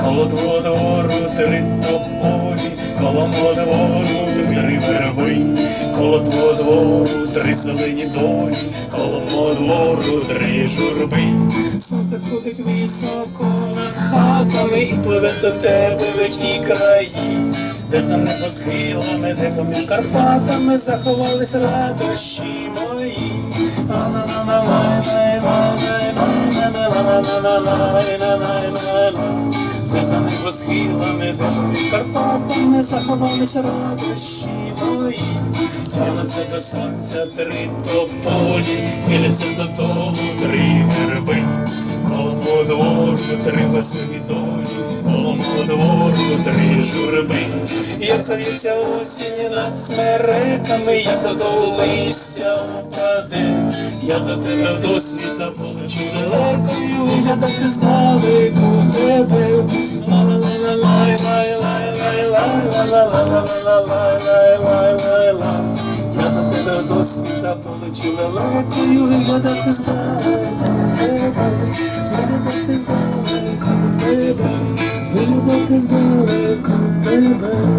Коло твого двору три тополі, коло мого двору верби, коло твого двору три зелені долі мого двору три журби. Сонце сходить високо над хатами і пливе до тебе в ті краї, де за небосхилами, де поміж Карпатами заховались радощі мої. Де за небосхилами, де поміж Карпатами заховались радощі мої. Тянуться до сонця три тополі, Йдеться до того три верби, коло подворжу три веселі долі, коло подворжу три журби, як зав'ється осінь над смереками, як додолу листя упаде, я до тебе до світа полечу лелекою, я так і знали у тебе. Ла-ла-ла-лай-лай-лай-лай-лай-ла-ла-ла-лай-лай-лай-лай-лай я полечу далекою, я так не знаю, тебе, я так не тебе, виглядати так не тебе.